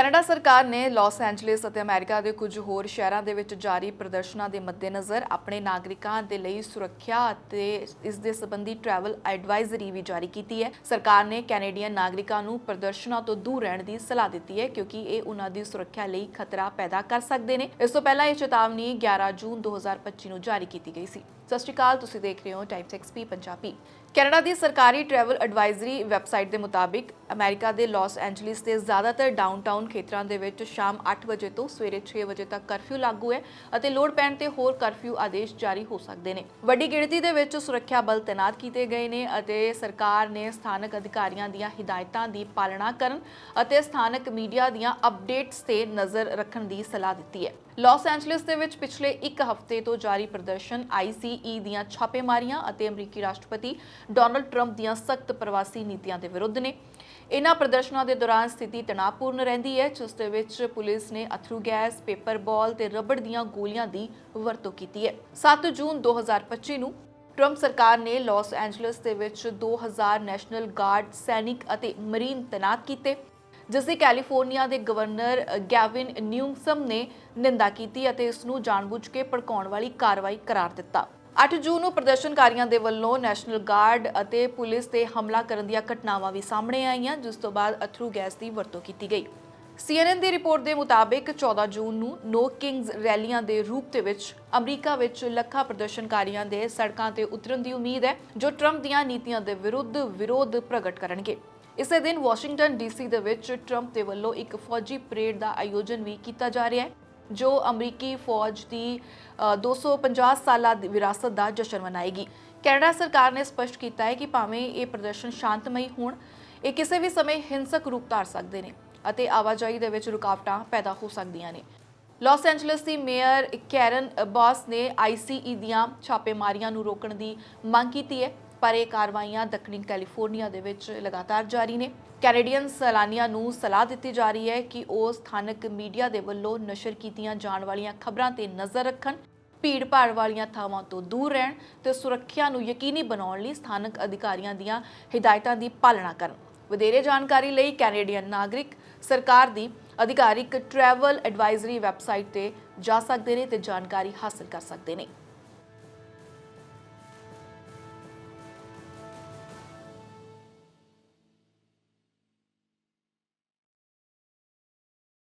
Canada ਸਰਕਾਰ ਨੇ Las ਐਂਜਲਿਸ ਅਤੇ ਅਮਰੀਕਾ ਦੇ ਕੁਝ ਹੋਰ ਸ਼ਹਿਰਾਂ ਦੇ ਵਿੱਚ ਜਾਰੀ ਪ੍ਰਦਰਸ਼ਨਾਂ ਦੇ ਮੱਦੇਨਜ਼ਰ ਆਪਣੇ ਨਾਗਰਿਕਾਂ ਦੇ ਲਈ ਸੁਰੱਖਿਆ ਅਤੇ ਇਸ ਦੇ ਸੰਬੰਧੀ ਟਰੈਵਲ ਐਡਵਾਈਜ਼ਰੀ ਵੀ ਜਾਰੀ ਕੀਤੀ ਹੈ। ਸਰਕਾਰ ਨੇ ਕੈਨੇਡੀਅਨ ਨਾਗਰਿਕਾਂ ਨੂੰ ਪ੍ਰਦਰਸ਼ਨਾਂ ਤੋਂ ਦੂਰ ਰਹਿਣ ਦੀ ਸਲਾਹ ਦਿੱਤੀ ਹੈ ਕਿਉਂਕਿ ਇਹ ਉਹਨਾਂ ਦੀ ਸੁਰੱਖਿਆ ਲਈ ਖਤਰਾ ਪੈਦਾ ਕਰ ਸਕਦੇ ਨੇ। ਇਸ ਤੋਂ ਪਹਿਲਾਂ ਇਹ ਚੇਤਾਵਨੀ 11 ਜੂਨ 2025 ਨੂੰ ਜਾਰੀ ਕੀਤੀ ਗਈ ਸੀ। ਸਤਿ ਸ਼੍ਰੀ ਅਕਾਲ, ਤੁਸੀਂ ਦੇਖ ਰਹੇ ਹੋ ਟਾਈਮਸ ਐਕਸਪੀ ਪੰਜਾਬੀ। ਕੈਨੇਡਾ ਦੀ ਸਰਕਾਰੀ ਟਰੈਵਲ ਐਡਵਾਈਜ਼ਰੀ ਵੈਬਸਾਈਟ ਦੇ ਮੁਤਾਬਿਕ ਅਮਰੀਕਾ ਦੇ ਲਾਸ ਐਂਜਲਿਸ ਦੇ ਜ਼ਿਆਦਾਤਰ ਡਾਊਨਟਾਊਨ ਖੇਤਰਾਂ ਦੇ ਵਿੱਚ ਸ਼ਾਮ 8 ਵਜੇ ਤੋਂ ਸਵੇਰੇ 6 ਵਜੇ ਤੱਕ ਕਰਫਿਊ ਲਾਗੂ ਹੈ ਅਤੇ ਲੋੜ ਪੈਣ ਤੇ ਹੋਰ ਕਰਫਿਊ ਆਦੇਸ਼ ਜਾਰੀ ਹੋ ਸਕਦੇ ਨੇ। ਵੱਡੀ ਗਿਣਤੀ ਦੇ ਵਿੱਚ ਸੁਰੱਖਿਆ ਬਲ ਤਾਇਨਾਤ ਕੀਤੇ ਗਏ ਨੇ ਅਤੇ ਸਰਕਾਰ ਨੇ ਸਥਾਨਕ ਅਧਿਕਾਰੀਆਂ ਦੀਆਂ ਹਦਾਇਤਾਂ ਦੀ ਪਾਲਣਾ ਕਰਨ ਅਤੇ ਸਥਾਨਕ ਮੀਡੀਆ ਦੀਆਂ ਅਪਡੇਟਸ ਤੇ ਨਜ਼ਰ ਰੱਖਣ ਦੀ ਸਲਾਹ ਦਿੱਤੀ ਹੈ। ਲਾਸ ਐਂਜਲਿਸ ਦੇ ਵਿੱਚ ਪਿਛਲੇ ਇੱਕ ਹਫ਼ਤੇ ਤੋਂ ਜਾਰੀ ਪ੍ਰਦਰਸ਼ਨ ਆਈਸੀਈ ਦੀਆਂ ਛਾਪੇਮਾਰੀਆਂ ਅਤੇ ਅਮਰੀਕੀ ਰਾਸ਼ਟਰਪਤੀ ਡੋਨਲਡ ਟਰੰਪ ਦੀਆਂ ਸਖਤ ਪ੍ਰਵਾਸੀ ਨੀਤੀਆਂ ਦੇ ਵਿਰੁੱਧ ਨੇ। ਇਨ੍ਹਾਂ ਪ੍ਰਦਰਸ਼ਨਾਂ ਦੇ ਦੌਰਾਨ ਸਥਿਤੀ ਤਣਾਅਪੂਰਨ ਰਹਿੰਦੀ ਹੈ, ਜਿਸ ਦੇ ਵਿੱਚ ਪੁਲਿਸ ਨੇ ਅਥਰੂ ਗੈਸ, ਪੇਪਰ ਬਾਲ ਤੇ ਰਬੜ ਦੀਆਂ ਗੋਲੀਆਂ ਦੀ ਵਰਤੋਂ ਕੀਤੀ ਹੈ। 7 ਜੂਨ 2025 ਨੂੰ ਟਰੰਪ ਸਰਕਾਰ ਨੇ ਲਾਸ ਐਂਜਲਿਸ ਦੇ ਵਿੱਚ 2000 ਨੈਸ਼ਨਲ ਗਾਰਡ, ਸੈਨਿਕ ਅਤੇ ਮਰੀਨ ਤੈਨਾਤ ਕੀਤੇ, ਜਿਸ ਦੀ ਕੈਲੀਫੋਰਨੀਆ ਦੇ ਗਵਰਨਰ ਗੈਵਿਨ ਨਿਊਸਮ ਨੇ ਨਿੰਦਾ ਕੀਤੀ ਅਤੇ ਇਸ ਨੂੰ ਜਾਣਬੁੱਝ ਕੇ ਭੜਕਾਉਣ ਵਾਲੀ ਕਾਰਵਾਈ ਕਰਾਰ ਦਿੱਤਾ। 8 ਜੂਨ ਨੂੰ ਪ੍ਰਦਰਸ਼ਨਕਾਰੀਆਂ ਦੇ ਵੱਲੋਂ ਨੈਸ਼ਨਲ ਗਾਰਡ ਅਤੇ ਪੁਲਿਸ ਤੇ ਹਮਲਾ ਕਰਨ ਦੀਆਂ ਘਟਨਾਵਾਂ ਵੀ ਸਾਹਮਣੇ ਆਈਆਂ, ਜਿਸ ਤੋਂ ਬਾਅਦ ਅਥਰੂ ਗੈਸ ਦੀ ਵਰਤੋਂ ਕੀਤੀ ਗਈ। CNN ਦੀ ਰਿਪੋਰਟ ਦੇ ਮੁਤਾਬਿਕ 14 ਜੂਨ ਨੂੰ ਨੋ ਕਿੰਗਸ ਰੈਲੀਆਂ ਦੇ ਰੂਪ ਦੇ ਵਿੱਚ ਅਮਰੀਕਾ ਵਿੱਚ ਲੱਖਾਂ ਪ੍ਰਦਰਸ਼ਨਕਾਰੀਆਂ ਦੇ ਸੜਕਾਂ ਤੇ ਉਤਰਨ ਦੀ ਉਮੀਦ ਹੈ, ਜੋ ਟਰੰਪ ਦੀਆਂ ਨੀਤੀਆਂ ਦੇ ਵਿਰੁੱਧ ਵਿਰੋਧ ਪ੍ਰਗਟ ਕਰਨਗੇ। ਇਸੇ ਦਿਨ ਵਾਸ਼ਿੰਗਟਨ ਡੀਸੀ ਦੇ ਵਿੱਚ ਟਰੰਪ ਦੇ ਵੱਲੋਂ ਇੱਕ ਫੌਜੀ ਪਰੇਡ ਦਾ ਆਯੋਜਨ ਵੀ ਕੀਤਾ ਜਾ ਰਿਹਾ ਹੈ। ਜੋ ਅਮਰੀਕੀ ਫੌਜ ਦੀ ਅ, 250 ਸਾਲਾ ਦੀ ਵਿਰਾਸਤ ਦਾ ਜਸ਼ਨ ਮਨਾਏਗੀ। ਕੈਨੇਡਾ ਸਰਕਾਰ ਨੇ ਸਪਸ਼ਟ ਕੀਤਾ ਹੈ ਕਿ ਭਾਵੇਂ ਇਹ ਪ੍ਰਦਰਸ਼ਨ ਸ਼ਾਂਤਮਈ ਹੋਣ ਇਹ ਕਿਸੇ ਵੀ ਸਮੇਂ ਹਿੰਸਕ ਰੂਪ ਧਾਰ ਸਕਦੇ ਨੇ ਅਤੇ ਆਵਾਜਾਈ ਦੇ ਵਿੱਚ ਰੁਕਾਵਟਾਂ ਪੈਦਾ ਹੋ ਸਕਦੀਆਂ ਨੇ। ਲਾਸ ਐਂਜਲਸ ਦੀ ਮੇਅਰ ਕੈਰਨ ਬਾਸ ਨੇ ਆਈਸੀਈ ਦੀਆਂ ਛਾਪੇਮਾਰੀਆਂ ਨੂੰ ਰੋਕਣ ਦੀ ਮੰਗ ਕੀਤੀ ਹੈ। ਪਰ ਇਹ ਕਾਰਵਾਈਆਂ ਦੱਖਣੀ ਕੈਲੀਫੋਰਨੀਆ ਦੇ ਵਿੱਚ ਲਗਾਤਾਰ ਜਾਰੀ ਨੇ। ਕੈਨੇਡੀਅਨ ਸੈਲਾਨੀਆਂ ਨੂੰ ਸਲਾਹ ਦਿੱਤੀ ਜਾ ਰਹੀ ਹੈ ਕਿ ਉਹ ਸਥਾਨਕ ਮੀਡੀਆ ਦੇ ਵੱਲੋਂ ਨਸ਼ਰ ਕੀਤੀਆਂ ਜਾਣ ਵਾਲੀਆਂ ਖਬਰਾਂ ਤੇ ਨਜ਼ਰ ਰੱਖਣ, ਭੀੜ ਭਾੜ ਵਾਲੀਆਂ ਥਾਵਾਂ ਤੋਂ ਦੂਰ ਰਹਿਣ ਤੇ ਸੁਰੱਖਿਆ ਨੂੰ ਯਕੀਨੀ ਬਣਾਉਣ ਲਈ ਸਥਾਨਕ ਅਧਿਕਾਰੀਆਂ ਦੀਆਂ ਹਦਾਇਤਾਂ ਦੀ ਪਾਲਣਾ ਕਰਨ। ਵਧੇਰੇ ਜਾਣਕਾਰੀ ਲਈ ਕੈਨੇਡੀਅਨ ਨਾਗਰਿਕ ਸਰਕਾਰ ਦੀ ਅਧਿਕਾਰਿਕ ਟਰੈਵਲ ਐਡਵਾਈਜ਼ਰੀ ਵੈਬਸਾਈਟ ਤੇ ਜਾ ਸਕਦੇ ਨੇ ਤੇ ਜਾਣਕਾਰੀ ਹਾਸਲ ਕਰ ਸਕਦੇ ਨੇ।